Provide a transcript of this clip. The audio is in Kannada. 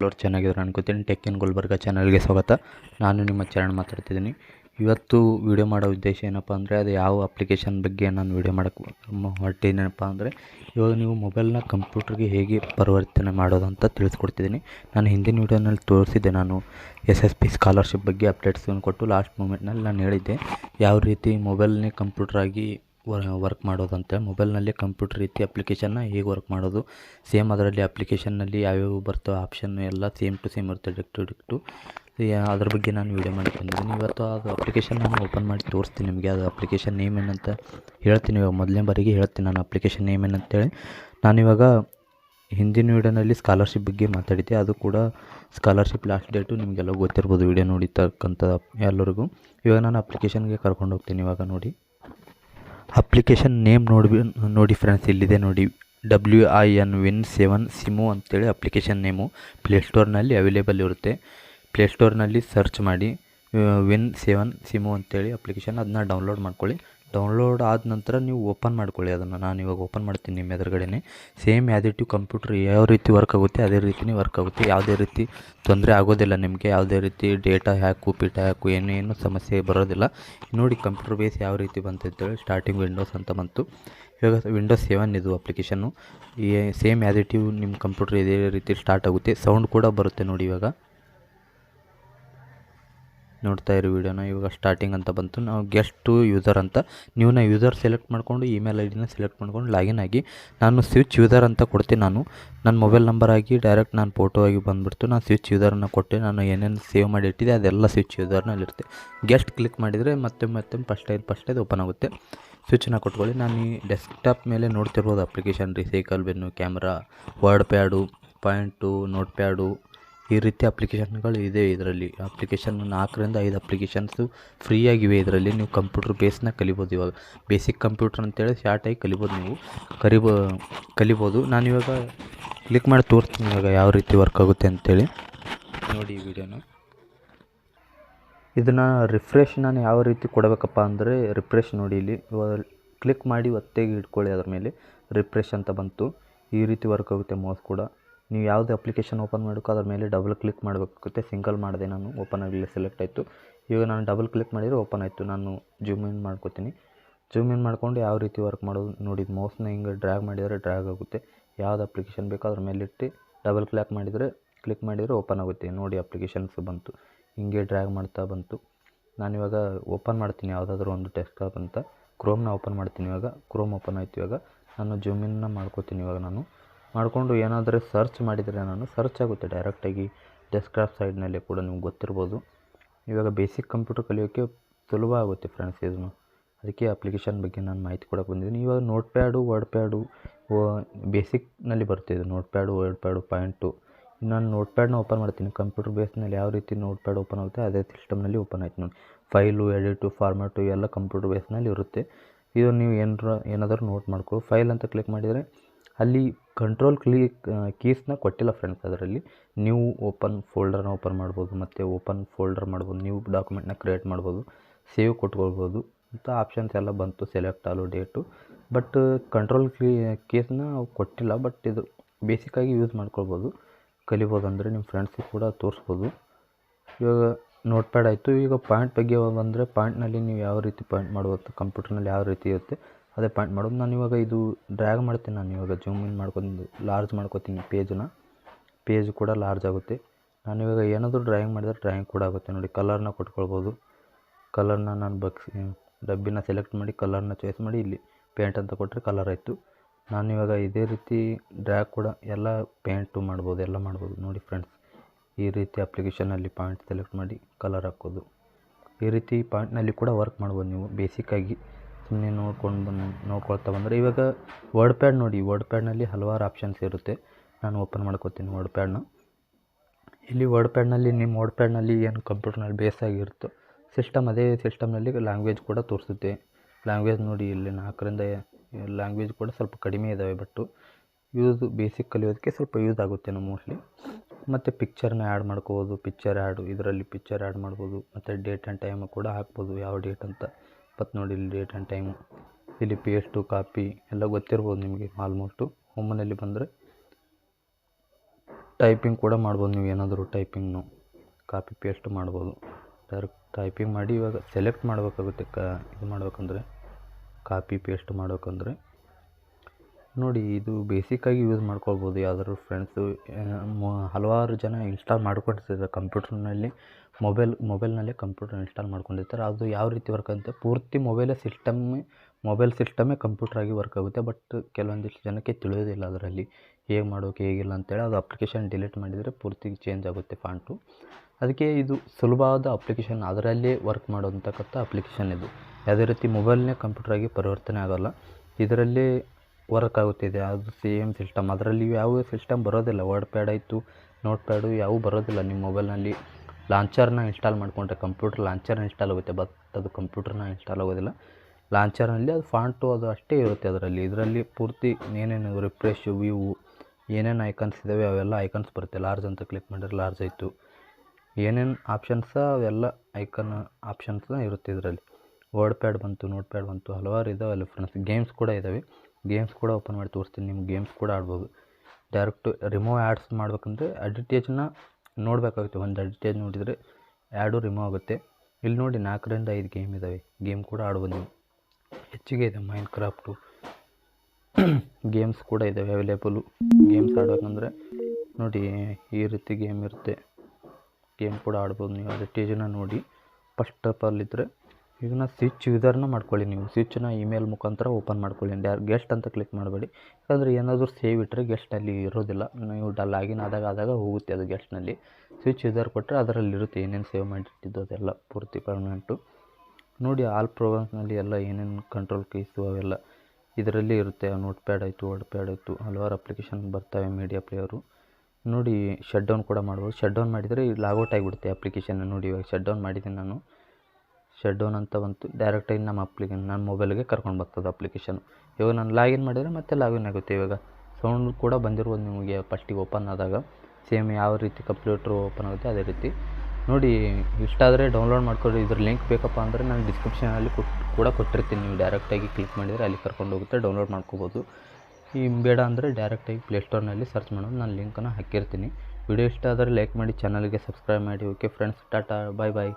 ಎಲ್ಲರೂ ಚೆನ್ನಾಗಿದ್ದಾರೆ ಅನ್ಕೋತೀನಿ. ಟೆಕ್ ಇನ್ ಗುಲ್ಬರ್ಗ ಚಾನಲ್ಗೆ ಸ್ವಾಗತ. ನಾನು ನಿಮ್ಮ ಚರಣ್ ಮಾತಾಡ್ತಿದ್ದೀನಿ. ಇವತ್ತು ವಿಡಿಯೋ ಮಾಡೋ ಉದ್ದೇಶ ಏನಪ್ಪ ಅಂದರೆ, ಅದು ಯಾವ ಅಪ್ಲಿಕೇಶನ್ ಬಗ್ಗೆ ನಾನು ವಿಡಿಯೋ ಮಾಡೋಕ್ಕೆ ಹೊರಟಿದ್ದೇನಪ್ಪ ಅಂದರೆ, ಇವಾಗ ನೀವು ಮೊಬೈಲ್ನ ಕಂಪ್ಯೂಟರ್ಗೆ ಹೇಗೆ ಪರಿವರ್ತನೆ ಮಾಡೋದು ಅಂತ ತಿಳಿಸ್ಕೊಡ್ತಿದ್ದೀನಿ. ನಾನು ಹಿಂದಿನ ವೀಡಿಯೋನಲ್ಲಿ ತೋರಿಸಿದ್ದೆ ನಾನು ಎಸ್ ಎಸ್ ಪಿ ಸ್ಕಾಲರ್ಶಿಪ್ ಬಗ್ಗೆ ಅಪ್ಡೇಟ್ಸ್ ಕೊಟ್ಟು ಲಾಸ್ಟ್ ಮೂಮೆಂಟ್ನಲ್ಲಿ ನಾನು ಹೇಳಿದ್ದೆ. ಯಾವ ರೀತಿ ಮೊಬೈಲ್ನೇ ಕಂಪ್ಯೂಟ್ರಾಗಿ ವರ್ಕ್ ಮಾಡೋದಂತೆ. ಮೊಬೈಲ್ನಲ್ಲಿ ಕಂಪ್ಯೂಟರ್ ರೀತಿ ಅಪ್ಲಿಕೇಶನ್ನ ಹೇಗೆ ವರ್ಕ್ ಮಾಡೋದು? ಸೇಮ್ ಅದರಲ್ಲಿ ಅಪ್ಲಿಕೇಶನ್ನಲ್ಲಿ ಯಾವ್ಯಾವ ಬರ್ತವೆ ಆಪ್ಷನ್ ಎಲ್ಲ ಸೇಮ್ ಟು ಸೇಮ್ ಇರುತ್ತೆ ಡಿಕ್ ಟು ಡಿಕ್ ಟು ಅದ್ರ ಬಗ್ಗೆ ನಾನು ವೀಡಿಯೋ ಮಾಡಿ ಇವತ್ತು ಅದು ಅಪ್ಲಿಕೇಶನ್ ನಾನು ಓಪನ್ ಮಾಡಿ ತೋರಿಸ್ತೀನಿ ನಿಮಗೆ. ಅದು ಅಪ್ಲಿಕೇಶನ್ ನೇಮ್ ಏನಂತ ಹೇಳ್ತೀನಿ. ಇವಾಗ ಮೊದಲನೇ ಬಾರಿಗೆ ಹೇಳ್ತೀನಿ ನಾನು ಅಪ್ಲಿಕೇಶನ್ ನೇಮ್ ಏನಂತೇಳಿ. ನಾನಿವಾಗ ಹಿಂದಿನ ವೀಡಿಯೋನಲ್ಲಿ ಸ್ಕಾಲರ್ಶಿಪ್ ಬಗ್ಗೆ ಮಾತಾಡಿದ್ದೆ. ಅದು ಕೂಡ ಸ್ಕಾಲರ್ಶಿಪ್ ಲಾಸ್ಟ್ ಡೇಟು ನಿಮಗೆಲ್ಲ ಗೊತ್ತಿರ್ಬೋದು ವೀಡಿಯೋ ನೋಡಿರ್ತಕ್ಕಂಥ ಎಲ್ಲರಿಗೂ. ಇವಾಗ ನಾನು ಅಪ್ಲಿಕೇಶನ್ಗೆ ಕರ್ಕೊಂಡು ಹೋಗ್ತೀನಿ. ಇವಾಗ ನೋಡಿ. ಅಪ್ಲಿಕೇಶನ್ ನೇಮ್ ನೋಡಿ ನೋಡಿ ಫ್ರೆಂಡ್ಸ್ ಇಲ್ಲಿದೆ ನೋಡಿ. W I N win seven ಸಿಮು ಅಂತೇಳಿ ಅಪ್ಲಿಕೇಶನ್ ನೇಮು ಪ್ಲೇಸ್ಟೋರ್ನಲ್ಲಿ ಅವೈಲೇಬಲ್ ಇರುತ್ತೆ. ಪ್ಲೇಸ್ಟೋರ್ನಲ್ಲಿ ಸರ್ಚ್ ಮಾಡಿ ವಿನ್ ಸೆವೆನ್ ಸಿಮು ಅಂತೇಳಿ ಅಪ್ಲಿಕೇಶನ್ ಅದನ್ನ ಡೌನ್ಲೋಡ್ ಮಾಡ್ಕೊಳ್ಳಿ. ಡೌನ್ಲೋಡ್ ಆದ ನಂತರ ನೀವು ಓಪನ್ ಮಾಡ್ಕೊಳ್ಳಿ ಅದನ್ನು. ನಾನು ಇವಾಗ ಓಪನ್ ಮಾಡ್ತೀನಿ ನಿಮ್ಮ ಎದುರುಗಡೆನೇ. ಸೇಮ್ ಯಾವುದೇ ಕಂಪ್ಯೂಟ್ರ್ ಯಾವ ರೀತಿ ವರ್ಕ್ ಆಗುತ್ತೆ, ಅದೇ ರೀತಿನೇ ವರ್ಕ್ ಆಗುತ್ತೆ. ಯಾವುದೇ ರೀತಿ ತೊಂದರೆ ಆಗೋದಿಲ್ಲ ನಿಮಗೆ. ಯಾವುದೇ ರೀತಿ ಡೇಟಾ ಹ್ಯಾಕು ಪಿಟ ಹ್ಯಾಕು ಏನೇನು ಸಮಸ್ಯೆ ಬರೋದಿಲ್ಲ. ನೋಡಿ ಕಂಪ್ಯೂಟರ್ ಬೇಸ್ ಯಾವ ರೀತಿ ಬಂತೇಳಿ ಅಂತೇಳಿ ಸ್ಟಾರ್ಟಿಂಗ್ ವಿಂಡೋಸ್ ಅಂತ ಬಂತು. ಇವಾಗ ವಿಂಡೋಸ್ ಸೆವೆನ್ ಇದು ಅಪ್ಲಿಕೇಶನ್ನು ಈ ಸೇಮ್ ಟಿವ್ ನಿಮ್ಮ ಕಂಪ್ಯೂಟ್ರ್ ಇದೇ ರೀತಿ ಸ್ಟಾರ್ಟ್ ಆಗುತ್ತೆ. ಸೌಂಡ್ ಕೂಡ ಬರುತ್ತೆ ನೋಡಿ ಇವಾಗ. ನೋಡ್ತಾ ಇರೋ ವಿಡಿಯೋನ. ಇವಾಗ ಸ್ಟಾರ್ಟಿಂಗ್ ಅಂತ ಬಂತು. ನಾವು ಗೆಸ್ಟ್ ಯೂಸರ್ ಅಂತ. ನೀವು ನಾ ಯೂಸರ್ ಸೆಲೆಕ್ಟ್ ಮಾಡಿಕೊಂಡು ಇಮೇಲ್ ಐ ಡಿನ ಸೆಲೆಕ್ಟ್ ಮಾಡ್ಕೊಂಡು ಲಾಗಿನ್ ಆಗಿ, ನಾನು ಸ್ವಿಚ್ ಯೂಸರ್ ಅಂತ ಕೊಡ್ತೀನಿ ನಾನು. ನನ್ನ ಮೊಬೈಲ್ ನಂಬರ್ ಆಗಿ ಡೈರೆಕ್ಟ್ ನಾನು ಫೋಟೋ ಆಗಿ ಬಂದುಬಿಡ್ತು. ನಾನು ಸ್ವಿಚ್ ಯೂಸರನ್ನ ಕೊಟ್ಟೆ, ನಾನು ಏನೇನು ಸೇವ್ ಮಾಡಿ ಇಟ್ಟಿದೆ ಅದೆಲ್ಲ ಸ್ವಿಚ್ ಯೂಸರ್ನಲ್ಲಿರುತ್ತೆ ಗೆಸ್ಟ್ ಕ್ಲಿಕ್ ಮಾಡಿದರೆ ಮತ್ತೆ ಮತ್ತೆ ಫಸ್ಟ್ ಐದು ಫಸ್ಟ್ ಐದು ಓಪನ್ ಆಗುತ್ತೆ. ಸ್ವಿಚ್ನ ಕೊಟ್ಕೊಳ್ಳಿ. ನಾನು ಈ ಡೆಸ್ಕ್ಟಾಪ್ ಮೇಲೆ ನೋಡ್ತಿರ್ಬೋದು application recycle bin camera word pad point note pad ಈ ರೀತಿ ಅಪ್ಲಿಕೇಶನ್ಗಳು ಇದೆ ಇದರಲ್ಲಿ. ಅಪ್ಲಿಕೇಶನ್ ನಾಲ್ಕರಿಂದ ಐದು ಅಪ್ಲಿಕೇಶನ್ಸು ಫ್ರೀಯಾಗಿವೆ ಇದರಲ್ಲಿ. ನೀವು ಕಂಪ್ಯೂಟರ್ ಬೇಸ್ನ ಕಲಿಬೋದು ಇವಾಗ. ಬೇಸಿಕ್ ಕಂಪ್ಯೂಟರ್ ಅಂತೇಳಿ ಶಾರ್ಟಾಗಿ ಕಲಿಬೋದು ನೀವು. ಕಲಿಬೋ ಕಲಿಬೋದು. ನಾನಿವಾಗ ಕ್ಲಿಕ್ ಮಾಡಿ ತೋರಿಸ್ತೀನಿ ಇವಾಗ ಯಾವ ರೀತಿ ವರ್ಕ್ ಆಗುತ್ತೆ ಅಂತೇಳಿ. ನೋಡಿ ಈ ವಿಡಿಯೋನ. ಇದನ್ನು ರಿಫ್ರೆಶ್ ನಾನು ಯಾವ ರೀತಿ ಕೊಡಬೇಕಪ್ಪ ಅಂದರೆ ರಿಫ್ರೆಶ್ ನೋಡಿ ಇಲ್ಲಿ. ಇವಾಗ ಕ್ಲಿಕ್ ಮಾಡಿ ಒತ್ತೆಗೆ ಇಟ್ಕೊಳ್ಳಿ ಅದ್ರ ಮೇಲೆ. ರಿಫ್ರೆಶ್ ಅಂತ ಬಂತು. ಈ ರೀತಿ ವರ್ಕ್ ಆಗುತ್ತೆ ಮೌಸ್ ಕೂಡ. ನೀವು ಯಾವುದೇ ಅಪ್ಲಿಕೇಶನ್ ಓಪನ್ ಮಾಡಬೇಕು, ಅದ್ರ ಮೇಲೆ ಡಬಲ್ ಕ್ಲಿಕ್ ಮಾಡಬೇಕಾಗುತ್ತೆ. ಸಿಂಗಲ್ ಮಾಡಿದೆ ನಾನು ಓಪನ್ ಆಗಲಿಲ್ಲ ಸೆಲೆಕ್ಟ್ ಆಯಿತು. ಇವಾಗ ನಾನು ಡಬಲ್ ಕ್ಲಿಕ್ ಮಾಡಿದರೆ ಓಪನ್ ಆಯಿತು. ನಾನು ಜೂಮ್ ಇನ್ ಮಾಡ್ಕೋತೀನಿ. ಜೂಮ್ ಇನ್ ಮಾಡ್ಕೊಂಡು ಯಾವ ರೀತಿ ವರ್ಕ್ ಮಾಡೋದು ನೋಡಿದ ಮೌಸ್ನ ಹಿಂಗೆ ಡ್ರ್ಯಾಗ್ ಮಾಡಿದರೆ ಡ್ರ್ಯಾಗ್ ಆಗುತ್ತೆ. ಯಾವ್ದು ಅಪ್ಲಿಕೇಶನ್ ಬೇಕೋ ಅದ್ರ ಮೇಲೆ ಇಟ್ಟು ಡಬಲ್ ಕ್ಲಿಕ್ ಮಾಡಿದರೆ ಕ್ಲಿಕ್ ಮಾಡಿದರೆ ಓಪನ್ ಆಗುತ್ತೆ. ನೋಡಿ ಅಪ್ಲಿಕೇಶನ್ಸ್ ಬಂತು. ಹಿಂಗೆ ಡ್ರ್ಯಾಗ್ ಮಾಡ್ತಾ ಬಂತು. ನಾನಿವಾಗ ಓಪನ್ ಮಾಡ್ತೀನಿ, ಯಾವುದಾದ್ರೂ ಒಂದು ಡೆಸ್ಕ್ಟಾಪ್ ಅಂತ. ಕ್ರೋಮ್ನ ಓಪನ್ ಮಾಡ್ತೀನಿ ಇವಾಗ. ಕ್ರೋಮ್ ಓಪನ್ ಆಯ್ತು ಇವಾಗ. ನಾನು ಜೂಮಿನ್ನ ಮಾಡ್ಕೋತೀನಿ ಇವಾಗ ನಾನು. ಮಾಡಿಕೊಂಡು ಏನಾದರೂ ಸರ್ಚ್ ಮಾಡಿದರೆ ನಾನು ಸರ್ಚ್ ಆಗುತ್ತೆ ಡೈರೆಕ್ಟಾಗಿ ಡೆಸ್ಕ್ಟಾಪ್ ಸೈಡ್ನಲ್ಲಿ ಕೂಡ ನಿಮ್ಗೆ ಗೊತ್ತಿರ್ಬೋದು. ಇವಾಗ ಬೇಸಿಕ್ ಕಂಪ್ಯೂಟರ್ ಕಲಿಯೋಕ್ಕೆ ಸುಲಭ ಆಗುತ್ತೆ ಫ್ರೆಂಡ್ಸ್ ಇದನ್ನು ಅದಕ್ಕೆ ಅಪ್ಲಿಕೇಶನ್ ಬಗ್ಗೆ ನಾನು ಮಾಹಿತಿ ಕೊಡೋಕೆ ಬಂದಿದ್ದೀನಿ. ಇವಾಗ ನೋಟ್ ಪ್ಯಾಡು ವರ್ಡ್ ಪ್ಯಾಡು ಬೇಸಿಕ್ನಲ್ಲಿ ಬರ್ತಿದೆ note pad word pad point ನಾನು ನೋಟ್ ಪ್ಯಾಡ್ನ ಓಪನ್ ಮಾಡ್ತೀನಿ. ಕಂಪ್ಯೂಟರ್ ಬೇಸ್ನಲ್ಲಿ ಯಾವ ರೀತಿ ನೋಟ್ ಪ್ಯಾಡ್ ಓಪನ್ ಆಗುತ್ತೆ ಅದೇ ಸಿಸ್ಟಮ್ನಲ್ಲಿ ಓಪನ್ ಆಯ್ತು ನೋಡಿ. ಫೈಲು ಎಡಿಟು ಫಾರ್ಮ್ಯಾಟು ಎಲ್ಲ ಕಂಪ್ಯೂಟರ್ ಬೇಸ್ನಲ್ಲಿ ಇರುತ್ತೆ. ಇದು ನೀವು ಏನಾರ, ಏನಾದರೂ ನೋಟ್ ಮಾಡ್ಕೊಳ್ಳಿ ಫೈಲ್ ಅಂತ ಕ್ಲಿಕ್ ಮಾಡಿದರೆ ಅಲ್ಲಿ ಕಂಟ್ರೋಲ್ ಕ್ಲಿಕ್ ಕೀಸ್ನ ಕೊಟ್ಟಿಲ್ಲ ಫ್ರೆಂಡ್ಸ್ ಅದರಲ್ಲಿ. ನೀವು ಓಪನ್ ಫೋಲ್ಡರ್ನ ಓಪನ್ ಮಾಡ್ಬೋದು, ಮತ್ತು ಓಪನ್ ಫೋಲ್ಡರ್ ಮಾಡ್ಬೋದು ನೀವು ಡಾಕ್ಯುಮೆಂಟ್ನ ಕ್ರಿಯೇಟ್ ಮಾಡ್ಬೋದು ಸೇವ್ ಕೊಟ್ಕೊಳ್ಬೋದು, ಅಂತ ಆಪ್ಷನ್ಸ್ ಎಲ್ಲ ಬಂತು select all date but control ಕ್ಲೀ ಕೇಸ್ನ ಕೊಟ್ಟಿಲ್ಲ ಬಟ್ ಇದು ಬೇಸಿಕ್ಕಾಗಿ ಯೂಸ್ ಮಾಡ್ಕೊಳ್ಬೋದು. ಕಲಿಬೋದು ಅಂದರೆ ನಿಮ್ಮ ಫ್ರೆಂಡ್ಸಿಗೆ ಕೂಡ ತೋರಿಸ್ಬೋದು. ಇವಾಗ ನೋಟ್ ಪ್ಯಾಡ್ ಆಯಿತು. ಈಗ ಪಾಯಿಂಟ್ ಬಗ್ಗೆ ಬಂದರೆ ಪಾಯಿಂಟ್ನಲ್ಲಿ ನೀವು ಯಾವ ರೀತಿ ಪಾಯಿಂಟ್ ಮಾಡ್ಬೋದು ಕಂಪ್ಯೂಟರ್ನಲ್ಲಿ ಯಾವ ರೀತಿ ಇರುತ್ತೆ ಅದೇ ಪಾಯಿಂಟ್ ಮಾಡೋದು. ನಾನು ಇವಾಗ ಇದು ಡ್ರ್ಯಾಗ್ ಮಾಡ್ತೀನಿ ನಾನು ಇವಾಗ ಜೂಮ್ ಇನ್ ಮಾಡ್ಕೊಂಡು ಲಾರ್ಜ್ ಮಾಡ್ಕೋತೀನಿ ಪೇಜನ್ನ ಪೇಜ್ ಕೂಡ ಲಾರ್ಜ್ ಆಗುತ್ತೆ. ನಾನು ಇವಾಗ ಏನಾದರೂ ಡ್ರಾಯಿಂಗ್ ಮಾಡಿದ್ರೆ ಡ್ರಾಯಿಂಗ್ ಕೂಡ ಆಗುತ್ತೆ. ನೋಡಿ ಕಲರ್ನ ಕೊಟ್ಕೊಳ್ಬೋದು. ಕಲರ್ನ ನಾನು ಬಗ್ಸಿ ಡಬ್ಬಿನ ಸೆಲೆಕ್ಟ್ ಮಾಡಿ ಕಲರ್ನ ಚಾಯ್ಸ್ ಮಾಡಿ ಇಲ್ಲಿ ಪೇಂಟ್ ಅಂತ ಕೊಟ್ಟರೆ ಕಲರ್ ಆಯಿತು. ನಾನು ಇವಾಗ ಇದೇ ರೀತಿ ಡ್ರ್ಯಾಗ್ ಕೂಡ ಎಲ್ಲ ಪೇಂಟು ಮಾಡ್ಬೋದು, ಎಲ್ಲ ಮಾಡ್ಬೋದು. ನೋಡಿ ಫ್ರೆಂಡ್ಸ್ ಈ ರೀತಿ ಅಪ್ಲಿಕೇಶನಲ್ಲಿ ಪಾಯಿಂಟ್ ಸೆಲೆಕ್ಟ್ ಮಾಡಿ ಕಲರ್ ಹಾಕೋದು. ಈ ರೀತಿ ಪಾಯಿಂಟ್ನಲ್ಲಿ ಕೂಡ ವರ್ಕ್ ಮಾಡ್ಬೋದು ನೀವು. ಬೇಸಿಕ್ಕಾಗಿ ಸುಮ್ಮನೆ ನೋಡ್ಕೊಂಡು ಬಂದು, ನೋಡ್ಕೊಳ್ತಾ ಬಂದರೆ ಇವಾಗ ವರ್ಡ್ ಪ್ಯಾಡ್ ನೋಡಿ ವರ್ಡ್ ಪ್ಯಾಡ್ನಲ್ಲಿ ಹಲವಾರು ಆಪ್ಷನ್ಸ್ ಇರುತ್ತೆ. ನಾನು ಓಪನ್ ಮಾಡ್ಕೋತೀನಿ ವರ್ಡ್ ಪ್ಯಾಡ್ನ ಇಲ್ಲಿ ವರ್ಡ್ ಪ್ಯಾಡ್ನಲ್ಲಿ ನಿಮ್ಮ ವರ್ಡ್ ಪ್ಯಾಡ್ನಲ್ಲಿ ಏನು ಕಂಪ್ಯೂಟರ್ನಲ್ಲಿ ಬೇಸ್ ಆಗಿರುತ್ತೋ ಸಿಸ್ಟಮ್ ಅದೇ ಸಿಸ್ಟಮ್ನಲ್ಲಿ ಲ್ಯಾಂಗ್ವೇಜ್ ಕೂಡ ತೋರಿಸುತ್ತೆ. ಲ್ಯಾಂಗ್ವೇಜ್ ನೋಡಿ, ಇಲ್ಲಿ ನಾಲ್ಕರಿಂದ ಲ್ಯಾಂಗ್ವೇಜ್ ಕೂಡ ಸ್ವಲ್ಪ ಕಡಿಮೆ ಇದ್ದಾವೆ ಬಟ್ಟು ಯೂಸ್ ಬೇಸಿಕ್ ಕಲಿಯೋದಕ್ಕೆ ಸ್ವಲ್ಪ ಯೂಸ್ ಆಗುತ್ತೆ ನಾವು ಮೋಸ್ಟ್ಲಿ ಮತ್ತು ಪಿಕ್ಚರ್ನ ಆ್ಯಡ್ ಮಾಡ್ಕೋಬೋದು ಪಿಕ್ಚರ್ ಆ್ಯಡು ಇದರಲ್ಲಿ ಪಿಕ್ಚರ್ ಆ್ಯಡ್ ಮಾಡ್ಬೋದು, ಮತ್ತು ಡೇಟ್ ಆ್ಯಂಡ್ ಟೈಮ್ ಕೂಡ ಹಾಕ್ಬೋದು, ಯಾವ ಡೇಟ್ ಅಂತ. ಮತ್ತು ನೋಡಿ, ಇಲ್ಲಿ ಡೇಟ್ ಆ್ಯಂಡ್ ಟೈಮು ಇಲ್ಲಿ ಪೇಸ್ಟು ಕಾಪಿ ಎಲ್ಲ ಗೊತ್ತಿರ್ಬೋದು ನಿಮಗೆ ಆಲ್ಮೋಸ್ಟು ಹೋಮನಲ್ಲಿ ಬಂದರೆ ಟೈಪಿಂಗ್ ಕೂಡ ಮಾಡ್ಬೋದು ನೀವು, ಏನಾದರೂ ಟೈಪಿಂಗ್ನು ಕಾಪಿ ಪೇಸ್ಟ್ ಮಾಡ್ಬೋದು. ಡೈರೆಕ್ಟ್ ಟೈಪಿಂಗ್ ಮಾಡಿ ಇವಾಗ ಸೆಲೆಕ್ಟ್ ಮಾಡಬೇಕಾಗುತ್ತೆ ಕ ಇದು ಮಾಡಬೇಕಂದ್ರೆ ಕಾಪಿ ಪೇಸ್ಟ್ ಮಾಡ್ಬೇಕಂದ್ರೆ. ನೋಡಿ, ಇದು ಬೇಸಿಕ್ಕಾಗಿ ಯೂಸ್ ಮಾಡ್ಕೊಳ್ಬೋದು. ಯಾವ್ದಾದ್ರು ಫ್ರೆಂಡ್ಸು ಹಲವಾರು ಜನ ಇನ್ಸ್ಟಾಲ್ ಮಾಡ್ಕೊಂಡಿರ್ತಾರೆ ಕಂಪ್ಯೂಟರ್ನಲ್ಲಿ. ಮೊಬೈಲ್, ಮೊಬೈಲ್ನಲ್ಲೇ ಕಂಪ್ಯೂಟರ್ ಇನ್ಸ್ಟಾಲ್ ಮಾಡ್ಕೊಂಡಿರ್ತಾರೆ. ಅದು ಯಾವ ರೀತಿ ವರ್ಕ್ ಅಂತ ಪೂರ್ತಿ ಮೊಬೈಲ್ ಸಿಸ್ಟಮ್ಮೇ ಮೊಬೈಲ್ ಸಿಸ್ಟಮೇ ಕಂಪ್ಯೂಟ್ರಾಗಿ ವರ್ಕ್ ಆಗುತ್ತೆ. ಬಟ್ ಕೆಲವೊಂದಿಷ್ಟು ಜನಕ್ಕೆ ತಿಳಿಯೋದಿಲ್ಲ ಅದರಲ್ಲಿ. ಹೇಗೆ ಮಾಡೋಕೆ, ಹೇಗಿಲ್ಲ ಅಂತೇಳಿ ಅದು ಅಪ್ಲಿಕೇಶನ್ ಡಿಲೀಟ್ ಮಾಡಿದರೆ ಪೂರ್ತಿ ಚೇಂಜ್ ಆಗುತ್ತೆ ಫಾಂಟು ಅದಕ್ಕೆ ಇದು ಸುಲಭವಾದ ಅಪ್ಲಿಕೇಶನ್ ಅದರಲ್ಲೇ ವರ್ಕ್ ಮಾಡೋಂತಕ್ಕಂಥ ಅಪ್ಲಿಕೇಶನ್ ಇದು. ಯಾವುದೇ ರೀತಿ ಮೊಬೈಲ್ನೇ ಕಂಪ್ಯೂಟ್ರಾಗಿ ಪರಿವರ್ತನೆ ಆಗೋಲ್ಲ. ಇದರಲ್ಲೇ ವರ್ಕ್ ಆಗುತ್ತಿದೆ. ಅದು ಸೇಮ್ ಸಿಸ್ಟಮ್ ಅದರಲ್ಲಿ ಯಾವ ಸಿಸ್ಟಮ್ ಬರೋದಿಲ್ಲ. ವರ್ಡ್ ಪ್ಯಾಡ್ ಆಯಿತು ನೋಟ್ ಪ್ಯಾಡು ಯಾವೂ ಬರೋದಿಲ್ಲ ನಿಮ್ಮ ಮೊಬೈಲ್ನಲ್ಲಿ ಲಾಂಚರ್ನ ಇನ್ಸ್ಟಾಲ್ ಮಾಡಿಕೊಂಡ್ರೆ ಕಂಪ್ಯೂಟರ್ ಲಾಂಚರ್ ಇನ್ಸ್ಟಾಲ್ ಆಗುತ್ತೆ. ಬಟ್ ಅದು ಕಂಪ್ಯೂಟರ್ನ ಇನ್ಸ್ಟಾಲ್ ಆಗೋದಿಲ್ಲ. ಲಾಂಚರ್ನಲ್ಲಿ ಅದು ಫಾಂಟು ಅದು ಅಷ್ಟೇ ಇರುತ್ತೆ ಅದರಲ್ಲಿ. ಇದರಲ್ಲಿ ಪೂರ್ತಿ ಏನೇನು ರಿಫ್ರೆಶ್ ವ್ಯೂ ಏನೇನು ಐಕನ್ಸ್ ಇದ್ದಾವೆ ಅವೆಲ್ಲ ಐಕನ್ಸ್ ಬರುತ್ತೆ. ಲಾರ್ಜ್ ಅಂತ ಕ್ಲಿಕ್ ಮಾಡಿದ್ರೆ ಲಾರ್ಜ್ ಆಯಿತು. ಏನೇನು ಆಪ್ಷನ್ಸ ಅವೆಲ್ಲ ಐಕನ್ ಆಪ್ಷನ್ಸ್ನ ಇರುತ್ತೆ ಇದರಲ್ಲಿ. ವರ್ಡ್ ಪ್ಯಾಡ್ ಬಂತು ನೋಟ್ ಪ್ಯಾಡ್ ಬಂತು, ಹಲವಾರು ಇದಾವಲ್ಲ ಫ್ರೆಂಡ್ಸ್ ಗೇಮ್ಸ್ ಕೂಡ ಇದ್ದಾವೆ ಗೇಮ್ಸ್ ಕೂಡ ಓಪನ್ ಮಾಡಿ ತೋರಿಸ್ತೀನಿ. ನಿಮ್ಗೆ ಗೇಮ್ಸ್ ಕೂಡ ಆಡ್ಬೋದು. ಡೈರೆಕ್ಟು ರಿಮೂವ್ ಆ್ಯಡ್ಸ್ ಮಾಡ್ಬೇಕಂದ್ರೆ ಅಡ್ವರ್ಟೇಜ್ನ ನೋಡಬೇಕಾಗುತ್ತೆ. ಒಂದು ಅಡ್ವರ್ಟೇಜ್ ನೋಡಿದರೆ ಆ್ಯಡು ರಿಮೂವ್ ಆಗುತ್ತೆ. ಇಲ್ಲಿ ನೋಡಿ ನಾಲ್ಕರಿಂದ ಐದು ಗೇಮ್ ಇದ್ದಾವೆ ಗೇಮ್ ಕೂಡ ಆಡ್ಬೋದು ನೀವು. ಹೆಚ್ಚಿಗೆ ಇದೆ ಮೈಂಡ್ ಕ್ರಾಫ್ಟು ಗೇಮ್ಸ್ ಕೂಡ ಇದ್ದಾವೆ ಅವೈಲೇಬಲು ಗೇಮ್ಸ್ ಆಡಬೇಕಂದ್ರೆ ನೋಡಿ ಈ ರೀತಿ ಗೇಮ್ ಇರುತ್ತೆ. ಗೇಮ್ ಕೂಡ ಆಡ್ಬೋದು ನೀವು. ಅಡ್ವರ್ಟೇಜನ್ನ ನೋಡಿ. ಫಸ್ಟ್ ಆಫ್ ಆಲ್ ಇದ್ದರೆ ಈಗ ನಾ ಸ್ವಿಚ್ ಯೂಸರ್ನ ಮಾಡ್ಕೊಳ್ಳಿ ನೀವು. ಸ್ವಿಚ್ನ ಇಮೇಲ್ ಮುಖಾಂತರ ಓಪನ್ ಮಾಡ್ಕೊಳ್ಳಿ. ಡ್ಯಾ ಗೆಸ್ಟ್ ಅಂತ ಕ್ಲಿಕ್ ಮಾಡಬೇಡಿ. ಯಾಕಂದರೆ ಏನಾದರೂ ಸೇವ್ ಇಟ್ಟರೆ ಗೆಸ್ಟ್ ಅಲ್ಲಿ ಇರೋದಿಲ್ಲ. ನೀವು ಡ ಲಾಗಿನ್ ಆದಾಗ ಆದಾಗ ಹೋಗುತ್ತೆ ಅದು ಗೆಸ್ಟ್ನಲ್ಲಿ ಸ್ವಿಚ್ ಯೂಸರ್ ಕೊಟ್ಟರೆ ಅದರಲ್ಲಿರುತ್ತೆ ಏನೇನು ಸೇವ್ ಮಾಡಿಟ್ಟಿದ್ದು ಅದೆಲ್ಲ ಪೂರ್ತಿ ಪರ್ಮನೆಂಟು ನೋಡಿ ಆಲ್ ಪ್ರೋಗ್ರಾಮ್ಸ್ನಲ್ಲಿ ಎಲ್ಲ ಏನೇನು ಕಂಟ್ರೋಲ್ ಕೀಸು ಅವೆಲ್ಲ ಇದರಲ್ಲಿ ಇರುತ್ತೆ. ನೋಟ್ ಪ್ಯಾಡ್ ಆಯಿತು ವರ್ಡ್ ಪ್ಯಾಡ್ ಆಯಿತು, ಹಲವಾರು ಅಪ್ಲಿಕೇಶನ್ ಬರ್ತವೆ ಮೀಡಿಯಾ ಪ್ಲೇಯರು ನೋಡಿ ಶಟ್ ಡೌನ್ ಕೂಡ ಮಾಡ್ಬೋದು. ಶಟ್ ಡೌನ್ ಮಾಡಿದರೆ ಲಾಗೌಟ್ ಆಗಿಬಿಡುತ್ತೆ ಅಪ್ಲಿಕೇಶನ್ ನೋಡಿ ಇವಾಗ ಶಟ್ ಡೌನ್ ಮಾಡಿದ್ದೀನಿ ನಾನು. ಶಟ್ ಡೌನ್ ಅಂತ ಬಂತು ಡೈರೆಕ್ಟಾಗಿ ನಮ್ಮ ಅಪ್ಲಿಕೇಶನ್ ನನ್ನ ಮೊಬೈಲ್ಗೆ ಕರ್ಕೊಂಡು ಬರ್ತದೆ ಅಪ್ಲಿಕೇಶನ್ ಇವಾಗ ನಾನು ಲಾಗಿನ್ ಮಾಡಿದರೆ ಮತ್ತೆ ಲಾಗಿನ್ ಆಗುತ್ತೆ ಇವಾಗ. ಸೌಂಡ್ ಕೂಡ ಬಂದಿರ್ಬೋದು ನಿಮಗೆ ಫಸ್ಟಿಗೆ ಓಪನ್ ಆದಾಗ. ಸೇಮ್ ಯಾವ ರೀತಿ ಕಂಪ್ಯೂಟ್ರ್ ಓಪನ್ ಆಗುತ್ತೆ ಅದೇ ರೀತಿ. ನೋಡಿ, ಇಷ್ಟ ಆದರೆ ಡೌನ್ಲೋಡ್ ಮಾಡ್ಕೊಳ್ಳಿ. ಇದ್ರ ಲಿಂಕ್ ಬೇಕಪ್ಪ ಅಂದರೆ ನಾನು ಡಿಸ್ಕ್ರಿಪ್ಷನಲ್ಲಿ ಕೊಟ್ಟು ಕೂಡ ಕೊಟ್ಟಿರ್ತೀನಿ. ನೀವು ಡೈರೆಕ್ಟಾಗಿ ಕ್ಲಿಕ್ ಮಾಡಿದರೆ ಅಲ್ಲಿ ಕರ್ಕೊಂಡು ಹೋಗುತ್ತೆ ಡೌನ್ಲೋಡ್ ಮಾಡ್ಕೋಬೋದು. ಈ ಬೇಡ ಅಂದರೆ ಡೈರೆಕ್ಟಾಗಿ ಪ್ಲೇಸ್ಟೋರ್ನಲ್ಲಿ ಸರ್ಚ್ ಮಾಡೋದು ನಾನು ಲಿಂಕನ್ನು ಹಾಕಿರ್ತೀನಿ. ವಿಡಿಯೋ ಇಷ್ಟ ಆದರೆ ಲೈಕ್ ಮಾಡಿ ಚಾನಲ್ಗೆ ಸಬ್ಸ್ಕ್ರೈಬ್ ಮಾಡಿ. Okay friends tata bye bye